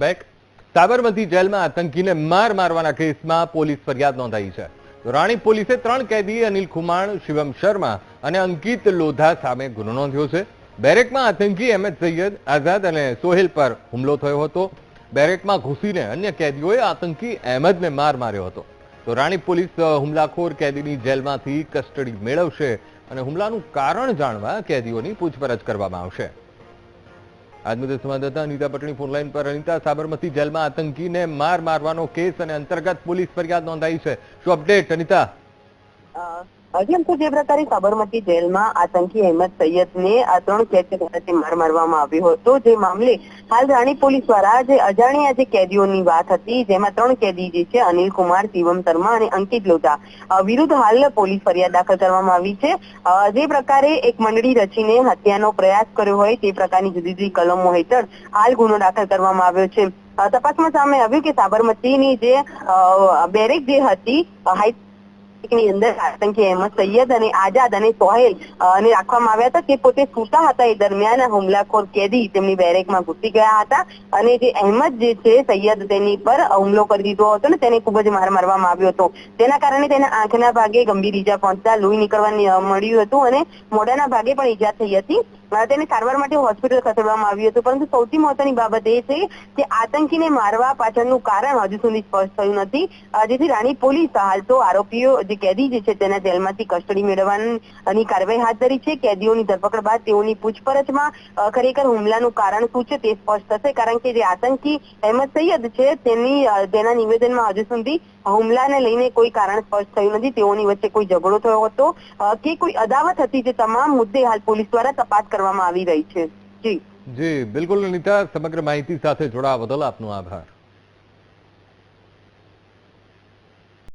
Back. Sabarmati જેલમાં આતંકીને માર મારવાના કેસમાં પોલીસ ફરિયાદ નોંધાઈ છે. રાણી પોલીસે ત્રણ કેદી, અનિલ ખુમાણ, શિવમ શર્મા અને અંકિત લોધા સામે ગુનો નોંધ્યો છે. બેરેકમાં આતંકી અહેમદ સૈયદ આઝાદ અને સોહેલ પર હુમલો થયો હતો. બેરેકમાં ઘૂસીને અન્ય કેદીઓએ આતંકી અહેમદને માર માર્યો હતો. તો રાણી પોલીસ હુમલાખોર કેદીની જેલમાંથી કસ્ટડી મેળવશે અને હુમલાનું કારણ જાણવા કેદીઓની પૂછપરછ કરવામાં આવશે. આજ મુદ્દે સંવાદદાતા અનિતા પટણી ફોનલાઈન પર. અનિતા, સાબરમતી જેલમાં આતંકીને માર મારવાનો કેસ અને અંતર્ગત પોલીસ ફરિયાદ નોંધાઈ છે. શું અપડેટ અનિતા? હજી જે પ્રકારે સાબરમતી જેલમાં આતંકી અહેમદ સૈયદને આ ત્રણ દ્વારા માર મારવામાં આવ્યો હતો. જે મામલે હાલ રાણી પોલીસ દ્વારા જે અજાણ્યા જે કેદીઓની વાત હતી, જેમાં ત્રણ કેદી જે છે, અનિલ કુમાર, શિવમ શર્મા અને અંકિત લોધા વિરુદ્ધ હાલ પોલીસ ફરિયાદ દાખલ કરવામાં આવી છે. જે પ્રકારે એક મંડળી રચીને હત્યાનો પ્રયાસ કર્યો હોય તે પ્રકારની જુદી જુદી કલમો હેઠળ હાલ ગુનો દાખલ કરવામાં આવ્યો છે. તપાસમાં સામે આવ્યું કે સાબરમતીની જે બેરેક જે હતી હાઈ ની અંદર આતંકી અહેમદ સૈયદ અને આઝાદ અને સોહેલ ને રાખવામાં આવ્યા હતા તે પોતે સૂતા હતા એ દરમિયાન હુમલાખોર કેદી તેમની બેરેકમાં ઘૂસી ગયા હતા અને જે અહેમદ જે છે સૈયદ તેની પર હુમલો કરી દીધો હતો ને તેને ખૂબ જ માર મારવામાં આવ્યો હતો. તેના કારણે તેના આંખના ભાગે ગંભીર ઈજા પહોંચતા લોહી નીકળવાની મળ્યું હતું અને મોઢાના ભાગે પણ ઈજા થઈ હતી. તેને સારવાર માટે હોસ્પિટલ ખસેડવામાં આવ્યું હતું. પરંતુ સૌથી મહત્વની બાબત એ છે કે આતંકીને મારવા પાછળનું કારણ હજુ સુધી સ્પષ્ટ થયું નથી. જેથી રાણી પોલીસ હાલ તો આરોપીઓ જે કેદી જે છે તેના જેલમાંથી કસ્ટડી મેળવવાની કાર્યવાહી હાથ ધરી છે. કેદીઓની ધરપકડ બાદ તેઓની પૂછપરછમાં ખરેખર હુમલાનું કારણ શું છે તે સ્પષ્ટ થશે. કારણ કે જે આતંકી અહેમદ સૈયદ છે તેની તેના નિવેદનમાં હજુ સુધી હુમલાને લઈને કોઈ કારણ સ્પષ્ટ થયું નથી. તેઓની વચ્ચે કોઈ ઝઘડો થયો હતો. કે કોઈ અદાવત હતી જે તમામ મુદ્દે હાલ પોલીસ દ્વારા તપાસ કરવામાં આવી રહી છે. જી. જી, બિલકુલ અનિતા સમગ્ર માહિતી સાથે જોડાવા બદલ આપનો આભાર.